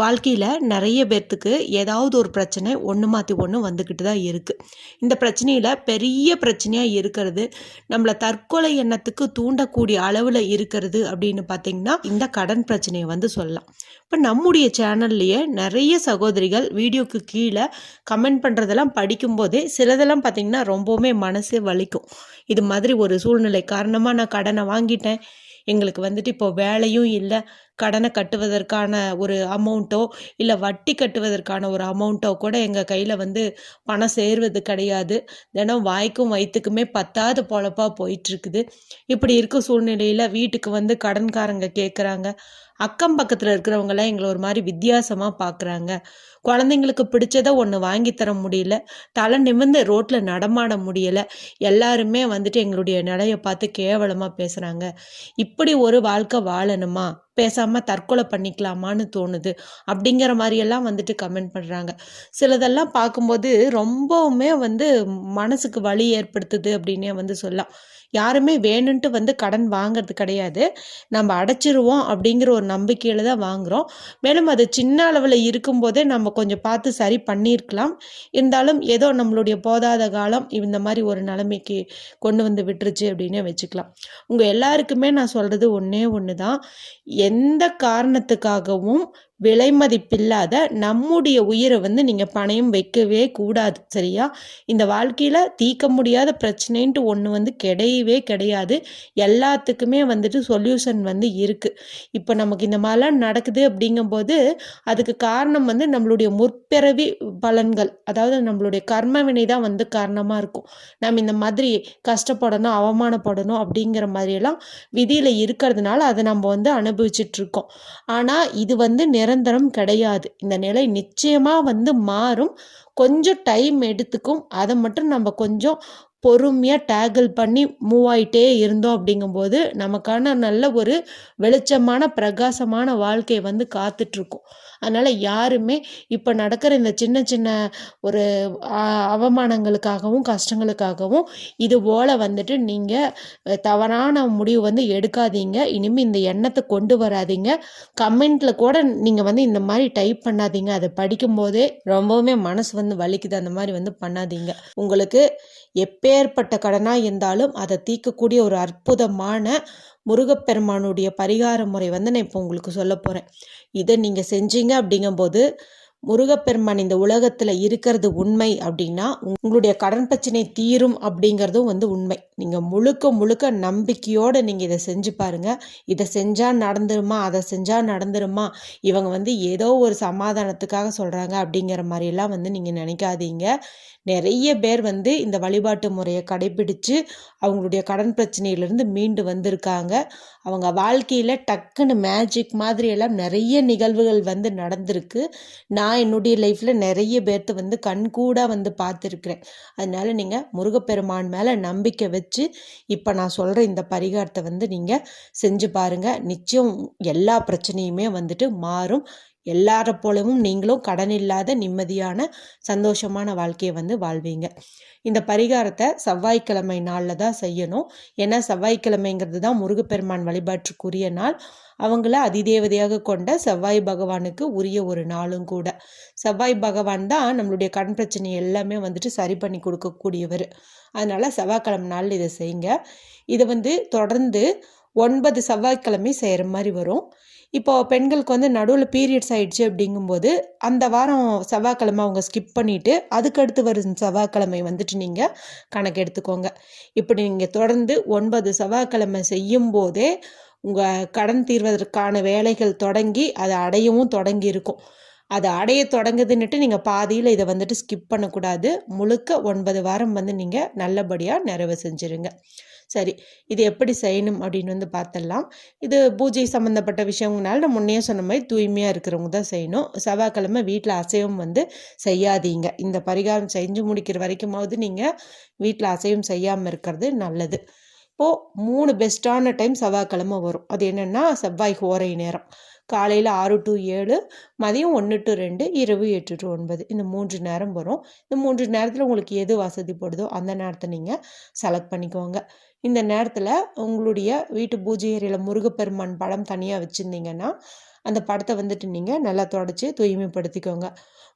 வாழ்க்கையில் நிறைய பேர்த்துக்கு ஏதாவது ஒரு பிரச்சனை ஒன்று மாற்றி ஒன்று வந்துக்கிட்டு தான் இருக்குது இந்த பிரச்சனையில் பெரிய பிரச்சனையாக இருக்கிறது நம்மளை தற்கொலை எண்ணத்துக்கு தூண்டக்கூடிய அளவில் இருக்கிறது அப்படின்னு பார்த்திங்கன்னா இந்த கடன் பிரச்சனையை வந்து சொல்லலாம். இப்போ நம்முடைய சேனல்லையே நிறைய சகோதரிகள் வீடியோக்கு கீழே கமெண்ட் பண்ணுறதெல்லாம் படிக்கும்போதே சிலதெல்லாம் பார்த்திங்கன்னா ரொம்பவுமே மனசே வலிக்கும். இது மாதிரி ஒரு சூழ்நிலை காரணமாக நான் கடனை வாங்கிட்டேன் எங்களுக்கு வந்துட்டு இப்போ வேலையும் இல்லை கடனை கட்டுவதற்கான ஒரு அமௌண்ட்டோ இல்லை வட்டி கட்டுவதற்கான ஒரு அமௌண்ட்டோ கூட எங்கள் கையில் வந்து பணம் சேர்வது கிடையாது. தினம் வாய்க்கும் வயிற்றுக்குமே பத்தாவது பொழப்பாக போயிட்டுருக்குது. இப்படி இருக்க சூழ்நிலையில் வீட்டுக்கு வந்து கடன்காரங்க கேட்குறாங்க அக்கம் பக்கத்தில் இருக்கிறவங்களாம் எங்களை ஒரு மாதிரி வித்தியாசமாக பார்க்குறாங்க குழந்தைங்களுக்கு பிடிச்சதை ஒன்று வாங்கி தர முடியல. தலை நிமிர்ந்து ரோட்டில் நடமாட முடியலை. எல்லாருமே வந்துட்டு எங்களுடைய நிலையை பார்த்து கேவலமாக பேசுகிறாங்க இப்படி ஒரு வாழ்க்கை வாழணுமா? பேசாமல் தற்கொலை பண்ணிக்கலாமான்னு தோணுது. அப்படிங்கிற மாதிரியெல்லாம் வந்துட்டு கமெண்ட் பண்ணுறாங்க சிலதெல்லாம் பார்க்கும்போது ரொம்பவுமே வந்து மனசுக்கு வலி ஏற்படுத்துது அப்படின்னே வந்து சொல்லலாம். யாருமே வேணுன்ட்டு வந்து கடன் வாங்கிறது கிடையாது. நம்ம அடைச்சிருவோம் அப்படிங்கிற ஒரு நம்பிக்கையில் தான் வாங்குகிறோம் மேலும் அது சின்ன அளவில் இருக்கும்போதே நம்ம கொஞ்சம் பார்த்து சரி பண்ணியிருக்கலாம். இருந்தாலும் ஏதோ நம்மளுடைய போதாத காலம் இந்த மாதிரி ஒரு நிலைமைக்கு கொண்டு வந்து விட்டுருச்சு அப்படின்னே வச்சுக்கலாம். உங்கள் எல்லாருக்குமே நான் சொல்கிறது ஒன்றே ஒன்று தான் எந்த காரணத்துக்காகவும் விலை மதிப்பில்லாத நம்முடைய உயிரை வந்து நீங்கள் பணயம் வைக்கவே கூடாது சரியா? இந்த வாழ்க்கையில் தீர்க்க முடியாத பிரச்சனைன்ட்டு ஒன்று வந்து கிடையவே கிடையாது. எல்லாத்துக்குமே வந்துட்டு சொல்யூஷன் வந்து இருக்குது இப்போ நமக்கு இந்த மாதிரிலாம் நடக்குது அப்படிங்கும்போது அதுக்கு காரணம் வந்து நம்மளுடைய முற்பிறவி பலன்கள் அதாவது நம்மளுடைய கர்மவினை தான் வந்து காரணமாக இருக்கும். நம்ம இந்த மாதிரி கஷ்டப்படணும் அவமானப்படணும் அப்படிங்கிற மாதிரியெல்லாம் விதியில் இருக்கிறதுனால அதை நம்ம வந்து அனுபவிச்சிட்ருக்கோம் ஆனால் இது வந்து நிரந்தரம் கிடையாது. இந்த நிலை நிச்சயமாக வந்து மாறும். கொஞ்சம் டைம் எடுத்துக்கும். அதை மட்டும் நம்ம கொஞ்சம் பொறுமையாக டேக்கிள் பண்ணி மூவ் ஆகிட்டே இருந்தோம் அப்படிங்கும்போது நமக்கான நல்ல ஒரு வெளிச்சமான பிரகாசமான வாழ்க்கை வந்து காத்துட்ருக்கும் அதனால் யாருமே இப்போ நடக்கிற இந்த சின்ன சின்ன ஒரு அவமானங்களுக்காகவும் கஷ்டங்களுக்காகவும் இது போல் வந்துட்டு நீங்கள் தவறான முடிவு வந்து எடுக்காதீங்க. இனிமேல் இந்த எண்ணத்தை கொண்டு வராதிங்க. கமெண்ட்டில் கூட நீங்கள் வந்து இந்த மாதிரி டைப் பண்ணாதீங்க. அதை படிக்கும்போதே ரொம்பவுமே மனசு வந்து வலிக்குது. அந்த மாதிரி வந்து பண்ணாதீங்க. உங்களுக்கு எப்பேற்பட்ட கடனாக இருந்தாலும் அதை தீர்க்கக்கூடிய ஒரு அற்புதமான முருகப்பெருமானுடைய பரிகார முறை வந்து நான் இப்போ உங்களுக்கு சொல்ல போகிறேன் இதை நீங்கள் செஞ்சீங்க அப்படிங்கும்போது முருகப்பெருமான் இந்த உலகத்தில் இருக்கிறது உண்மை அப்படின்னா உங்களுடைய கடன் பிரச்சனை தீரும் அப்படிங்கிறதும் வந்து உண்மை. நீங்கள் முழுக்க முழுக்க நம்பிக்கையோடு நீங்கள் இதை செஞ்சு பாருங்கள் இதை செஞ்சால் நடந்துருமா? அதை செஞ்சால் நடந்துருமா? இவங்க வந்து ஏதோ ஒரு சமாதானத்துக்காக சொல்கிறாங்க அப்படிங்கிற மாதிரிலாம் வந்து நீங்கள் நினைக்காதீங்க. நிறைய பேர் வந்து இந்த வழிபாட்டு முறையை கடைபிடித்து அவங்களுடைய கடன் பிரச்சனையிலிருந்து மீண்டு வந்திருக்காங்க. அவங்க வாழ்க்கையில் டக்குன்னு மேஜிக் மாதிரி எல்லாம் நிறைய நிகழ்வுகள் வந்து நடந்திருக்கு. நான் என்னுடைய லைஃப்பில் நிறைய பேர்த்து வந்து கண்கூடாக வந்து பார்த்துருக்குறேன். அதனால் நீங்கள் முருகப்பெருமான் மேலே நம்பிக்கை வச்சு இப்போ நான் சொல்கிற இந்த பரிகாரத்தை வந்து நீங்கள் செஞ்சு பாருங்கள் நிச்சயம் எல்லா பிரச்சனையுமே வந்துட்டு மாறும். எல்லார போலவும் நீங்களும் கடன் இல்லாத நிம்மதியான சந்தோஷமான வாழ்க்கையை வந்து வாழ்வீங்க. இந்த பரிகாரத்தை செவ்வாய்க்கிழமை நாளில் தான் செய்யணும். ஏன்னா செவ்வாய்க்கிழமைங்கிறது தான் முருகப்பெருமான் வழிபாட்டுக்குரிய நாள். அவங்கள அதிதேவதையாக கொண்ட செவ்வாய் பகவானுக்கு உரிய ஒரு நாளும் கூட. செவ்வாய் பகவான் தான் நம்மளுடைய கண் பிரச்சனை எல்லாமே வந்துட்டு சரி பண்ணி கொடுக்கக்கூடியவர். அதனால் செவ்வாய்க்கிழமை நாள் இதை செய்யுங்க. இதை வந்து தொடர்ந்து ஒன்பது செவ்வாய்க்கிழமை செய்கிற மாதிரி வரும். இப்போது பெண்களுக்கு வந்து நடுவில் பீரியட்ஸ் ஆகிடுச்சு அப்படிங்கும்போது அந்த வாரம் செவ்வாய்க்கிழமை அவங்க ஸ்கிப் பண்ணிவிட்டு அதுக்கடுத்து வரும் செவ்வாய்க்கிழமை வந்துட்டு நீங்கள் கணக்கு எடுத்துக்கோங்க. இப்படி நீங்கள் தொடர்ந்து ஒன்பது செவ்வாய்க்கிழமை செய்யும் போதே உங்கள் கடன் தீர்வதற்கான வேலைகள் தொடங்கி அதை அடையவும் தொடங்கி இருக்கும். அது அடைய தொடங்குதுன்னுட்டு நீங்கள் பாதியில் இதை வந்துட்டு ஸ்கிப் பண்ணக்கூடாது. முழுக்க ஒன்பது வாரம் வந்து நீங்கள் நல்லபடியாக நிறைவு செஞ்சுருங்க. சரி இது எப்படி செய்யணும் அப்படின்னு வந்து பார்த்துடலாம் இது பூஜை சம்மந்தப்பட்ட விஷயங்கனால நான் முன்னே சொன்ன மாதிரி தூய்மையாக இருக்கிறவங்க தான் செய்யணும். செவ்வாய்க்கிழமை வீட்டில் அசைவம் வந்து செய்யாதீங்க. இந்த பரிகாரம் செஞ்சு முடிக்கிற வரைக்குமாவது நீங்கள் வீட்டில் அசைவம் செய்யாமல் இருக்கிறது நல்லது. இப்போது மூணு பெஸ்ட்டான டைம் செவ்வாய்க்கிழமை வரும். அது என்னென்னா செவ்வாய் ஓரை நேரம். காலையில் ஆறு டு ஏழு மதியம் ஒன்று டு ரெண்டு இரவு எட்டு டு ஒன்பது. இந்த மூன்று நேரம் வரும். இந்த மூன்று நேரத்தில் உங்களுக்கு எது வசதிப்படுதோ அந்த நேரத்தை நீங்கள் செலக்ட் பண்ணிக்கோங்க. இந்த நேரத்தில் உங்களுடைய வீட்டு பூஜை ஏரியில் முருகப்பெருமான் படம் தனியாக வச்சுருந்தீங்கன்னா அந்த படத்தை வந்துட்டு நீங்கள் நல்லா தொடச்சி தூய்மைப்படுத்திக்கோங்க.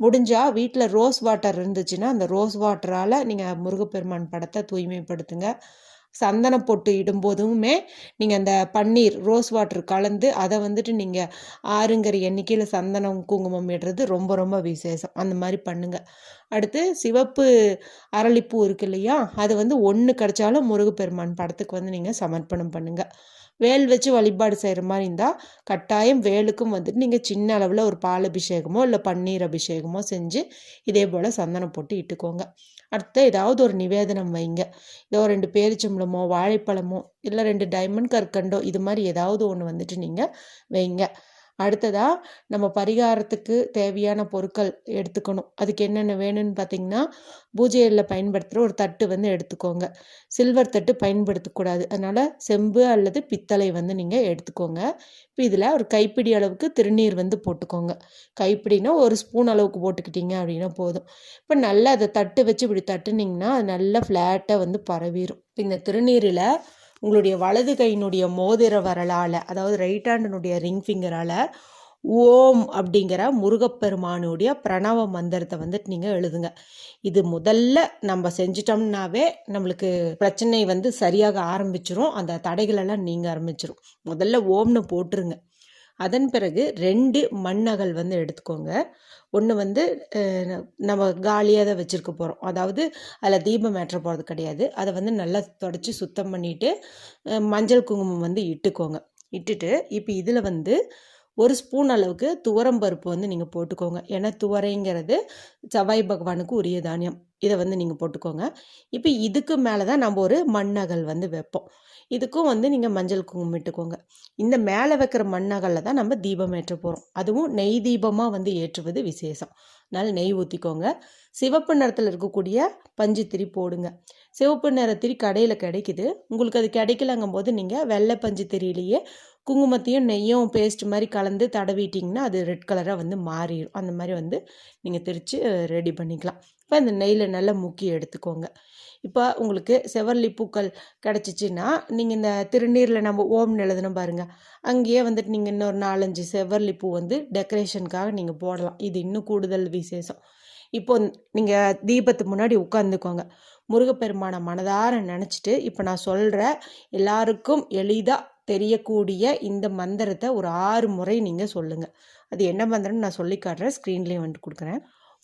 முடிஞ்சால் வீட்டில் ரோஸ் வாட்டர் இருந்துச்சுன்னா அந்த ரோஸ் வாட்டரால் நீங்கள் முருகப்பெருமான் படத்தை தூய்மைப்படுத்துங்க. சந்தன பொட்டு இடும்போதுமே நீங்கள் அந்த பன்னீர் ரோஸ் வாட்டர் கலந்து அதை வந்துட்டு நீங்கள் ஆறுங்கிற எண்ணிக்கையில் சந்தனம் குங்குமம் இடுறது ரொம்ப ரொம்ப விசேஷம். அந்த மாதிரி பண்ணுங்கள் அடுத்து சிவப்பு அரளிப்பூ இருக்கு இல்லையா? அது வந்து ஒன்று கிடச்சாலும் முருகப்பெருமான் படத்துக்கு வந்து நீங்கள் சமர்ப்பணம் பண்ணுங்கள் வேல் வச்சு வழிபாடு செய்கிற மாதிரி இருந்தால் கட்டாயம் வேலுக்கும் வந்துட்டு நீங்கள் சின்ன அளவில் ஒரு பால் அபிஷேகமோ இல்லை பன்னீர் அபிஷேகமோ செஞ்சு இதே போல் சந்தனம் போட்டு இட்டுக்கோங்க. அடுத்து ஏதாவது ஒரு நிவேதனம் வைங்க. ஏதோ ரெண்டு பேரிச்சம்பளமோ வாழைப்பழமோ இல்லை ரெண்டு டைமண்ட் கற்கண்டோ இது மாதிரி ஏதாவது ஒன்று வந்துட்டு நீங்கள் வைங்க. அடுத்ததாக நம்ம பரிகாரத்துக்கு தேவையான பொருட்கள் எடுத்துக்கணும். அதுக்கு என்னென்ன வேணும்னு பார்த்தீங்கன்னா பூஜையில் பயன்படுத்துகிற ஒரு தட்டு வந்து எடுத்துக்கோங்க. சில்வர் தட்டு பயன்படுத்தக்கூடாது அதனால் செம்பு அல்லது பித்தளை வந்து நீங்கள் எடுத்துக்கோங்க. இப்போ இதில் ஒரு கைப்பிடி அளவுக்கு திருநீர் வந்து போட்டுக்கோங்க. கைப்பிடினா ஒரு ஸ்பூன் அளவுக்கு போட்டுக்கிட்டீங்க அப்படின்னா போதும். இப்போ நல்லா அதை தட்டு வச்சு இப்படி தட்டுனிங்கன்னா அது நல்லா ஃப்ளாட்டாக வந்து பரவிடும் இந்த திருநீரில் உங்களுடைய வலது கையினுடைய மோதிர வரலால் அதாவது ரைட் ஹேண்டினுடைய ரிங் ஃபிங்கரால் ஓம் அப்படிங்கிற முருகப்பெருமானுடைய பிரணவ மந்திரத்தை வந்துட்டு நீங்கள் எழுதுங்க. இது முதல்ல நம்ம செஞ்சிட்டோம்னாவே நம்மளுக்கு பிரச்சனை வந்து சரியாக ஆரம்பிச்சிரும். அந்த தடைகளெல்லாம் நீங்கள் ஆரம்பிச்சிரும். முதல்ல ஓம்னு போட்டுருங்க. அதன் பிறகு ரெண்டு மண்ணகல் வந்து எடுத்துக்கோங்க. ஒன்று வந்து நம்ம காலியாக தான் வச்சுருக்க போகிறோம் அதாவது அதில் தீபம் ஏற்ற போகிறது கிடையாது. அதை வந்து நல்லா தொடச்சி சுத்தம் பண்ணிவிட்டு மஞ்சள் குங்குமம் வந்து இட்டுக்கோங்க. இட்டுட்டு இப்போ இதில் வந்து ஒரு ஸ்பூன் அளவுக்கு துவரம் பருப்பு வந்து நீங்கள் போட்டுக்கோங்க. ஏன்னா துவரைங்கிறது செவ்வாய் பகவானுக்கு உரிய தானியம். இதை வந்து நீங்கள் போட்டுக்கோங்க. இப்போ இதுக்கு மேலே தான் நம்ம ஒரு மண்ணகல் வந்து வைப்போம். இதுக்கும் வந்து நீங்கள் மஞ்சள் குங்குமிட்டுக்கோங்க இந்த மேலே வைக்கிற மண்ணகலில் தான் நம்ம தீபம் ஏற்ற போகிறோம் அதுவும் நெய் தீபமாக வந்து ஏற்றுவது விசேஷம். அதனால் நெய் ஊற்றிக்கோங்க சிவப்பு நிறத்தில் இருக்கக்கூடிய பஞ்சு திரி போடுங்க. சிவப்பு நிறத்திரி கடையில் கிடைக்குது. உங்களுக்கு அது கிடைக்கலங்கும் போது நீங்கள் வெள்ளை பஞ்சு திரியிலேயே குங்குமத்தையும் நெய்யும் பேஸ்ட் மாதிரி கலந்து தடவிட்டிங்கன்னா அது ரெட் கலராக வந்து மாறிடும். அந்த மாதிரி வந்து நீங்கள் திரித்து ரெடி பண்ணிக்கலாம். இப்போ அந்த நெய்யில் நல்லா முக்கி எடுத்துக்கோங்க. இப்போ உங்களுக்கு செவர்லி பூக்கள் கிடச்சிச்சின்னா நீங்கள் இந்த திருநீரில் நம்ம ஓம்னு எழுதணும் பாருங்கள் அங்கேயே வந்துட்டு நீங்கள் இன்னொரு நாலஞ்சு செவர்லி பூ வந்து டெக்கரேஷனுக்காக நீங்கள் போடலாம். இது இன்னும் கூடுதல் விசேஷம். இப்போ நீங்கள் தீபத்துக்கு முன்னாடி உட்காந்துக்கோங்க முருகப்பெருமானை மனதார நினச்சிட்டு இப்போ நான் சொல்கிற எல்லாருக்கும் எளிதாக தெரியக்கூடிய இந்த மந்திரத்தை ஒரு ஆறு முறை நீங்கள் சொல்லுங்கள் அது என்ன மந்திரம்னு நான் சொல்லி காட்டுறேன். ஸ்க்ரீன்லேயும் வந்துட்டு கொடுக்குறேன்.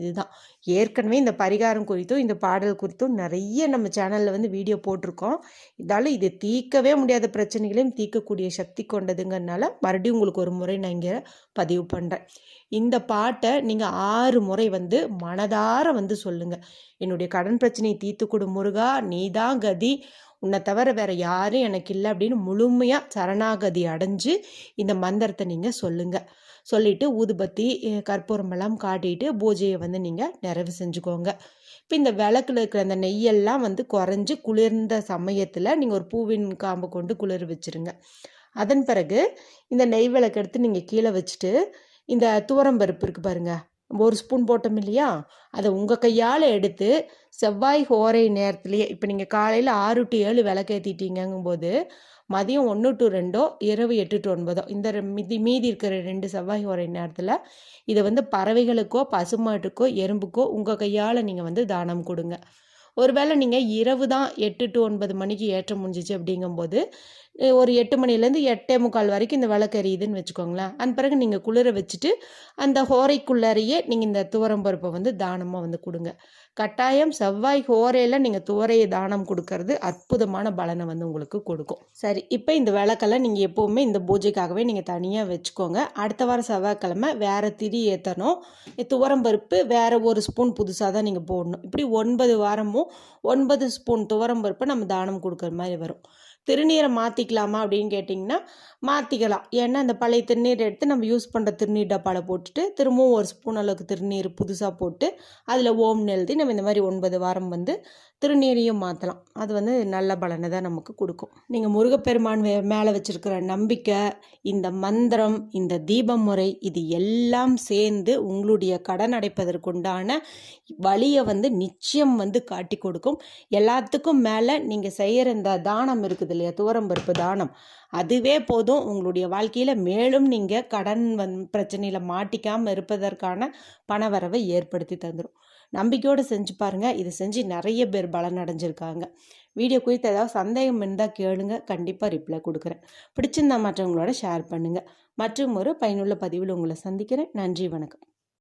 இதுதான். ஏற்கனவே இந்த பரிகாரம் குறித்தும் இந்த பாடல் குறித்தும் நிறைய நம்ம சேனலில் வந்து வீடியோ போட்டிருக்கோம். இதால் இது தீர்க்கவே முடியாத பிரச்சனைகளையும் தீர்க்கக்கூடிய சக்தி கொண்டதுங்கிறனால மறுபடியும் உங்களுக்கு ஒரு முறை நான் இங்கே பதிவு பண்ணுறேன் இந்த பாட்டை நீங்கள் ஆறு முறை வந்து மனதார வந்து சொல்லுங்கள் என்னுடைய கடன் பிரச்சனையை தீர்த்து கொடு முருகா நீதான் கதி. உன்னை தவிர வேற யாரும் எனக்கு இல்லை அப்படின்னு முழுமையாக சரணாகதி அடைஞ்சு இந்த மந்திரத்தை நீங்கள் சொல்லுங்கள் சொல்லிவிட்டு ஊதுபத்தி கற்பூரமெல்லாம் காட்டிட்டு பூஜையை வந்து நீங்கள் நிறைவு செஞ்சுக்கோங்க. இப்போ இந்த விளக்கில் இருக்கிற அந்த நெய்யெல்லாம் வந்து குறைஞ்சி குளிர்ந்த சமயத்தில் நீங்கள் ஒரு பூவின் காம்பு கொண்டு குளிர் வச்சுருங்க. அதன் பிறகு இந்த நெய் விளக்கு எடுத்து நீங்கள் கீழே வச்சுட்டு இந்த துவரம் பருப்பு இருக்குது பாருங்கள் ஒரு ஸ்பூன் போட்டோம் இல்லையா? அதை உங்கள் கையால் எடுத்து செவ்வாய் ஹோரை நேரத்துலேயே இப்போ நீங்கள் காலையில் ஆறு டு ஏழு விளக்கேற்றிட்டீங்கும் போது மதியம் ஒன்று டு ரெண்டோ இரவு எட்டு டு ஒன்பதோ இந்த மிதி மீதி இருக்கிற ரெண்டு செவ்வாய் ஹோரை நேரத்தில் இதை வந்து பறவைகளுக்கோ பசுமாட்டுக்கோ எறும்புக்கோ உங்கள் கையால் நீங்கள் வந்து தானம் கொடுங்க. ஒருவேளை நீங்கள் இரவு தான் எட்டு டு ஒன்பது மணிக்கு ஏற்ற முடிஞ்சிச்சு அப்படிங்கும்போது ஒரு எட்டு மணிலேருந்து எட்டே முக்கால் வரைக்கும் இந்த விளக்கு எரியுதுன்னு வச்சுக்கோங்களேன். அந்த பிறகு நீங்கள் குளிர வச்சுட்டு அந்த ஹோரைக்குள்ளறையே நீங்கள் இந்த துவரம் பருப்பை வந்து தானமாக வந்து கொடுங்க. கட்டாயம் செவ்வாய் ஹோரையில் நீங்கள் துவரையை தானம் கொடுக்கறது அற்புதமான பலனை வந்து உங்களுக்கு கொடுக்கும். சரி இப்போ இந்த விளக்கெல்லாம் நீங்கள் எப்போவுமே இந்த பூஜைக்காகவே நீங்கள் தனியாக வச்சுக்கோங்க. அடுத்த வாரம் செவ்வாய்க்கிழமை வேறு திரி ஏற்றணும் துவரம் பருப்பு வேறு ஒரு ஸ்பூன் புதுசாக தான் நீங்கள் போடணும். இப்படி ஒன்பது வாரமும் ஒன்பது ஸ்பூன் துவரம் பருப்பை நம்ம தானம் கொடுக்குற மாதிரி வரும். திருநீரை மாற்றிக்கலாமா அப்படின்னு கேட்டிங்கன்னா மாற்றிக்கலாம் ஏன்னா அந்த பழைய திருநீர் எடுத்து நம்ம யூஸ் பண்ணுற திருநீர் டப்பாவில் போட்டுட்டு திரும்பவும் ஒரு ஸ்பூன் அளவுக்கு திருநீர் புதுசாக போட்டு அதில் ஓம்னு எழுதி நம்ம இந்த மாதிரி ஒன்பது வாரம் வந்து திருநீரையும் மாற்றலாம் அது வந்து நல்ல பலனை தான் நமக்கு கொடுக்கும். நீங்கள் முருகப்பெருமான் வே மேலே வச்சுருக்கிற நம்பிக்கை இந்த மந்திரம் இந்த தீபம் முறை இது எல்லாம் சேர்ந்து உங்களுடைய கடன் அடைப்பதற்குண்டான வழியை வந்து நிச்சயம் வந்து காட்டி கொடுக்கும். எல்லாத்துக்கும் மேலே நீங்கள் செய்கிற இந்த தானம் இருக்குது இருக்குது இல்லையா? துவரம்பருப்பு தானம். அதுவே போதும் உங்களுடைய வாழ்க்கையில். மேலும் நீங்கள் கடன் வந் பிரச்சனையில் மாட்டிக்காமல் இருப்பதற்கான பணவரவை ஏற்படுத்தி தந்துடும் நம்பிக்கையோடு செஞ்சு பாருங்கள் இதை செஞ்சு நிறைய பேர் பலன் அடைஞ்சிருக்காங்க வீடியோ குறித்து ஏதாவது சந்தேகம் இருந்தால் கேளுங்க. கண்டிப்பாக ரிப்ளை கொடுக்குறேன். பிடிச்சிருந்தா மற்றவங்களோட ஷேர் பண்ணுங்கள் மற்றும் ஒரு பயனுள்ள பதிவில் உங்களை சந்திக்கிறேன். நன்றி வணக்கம்.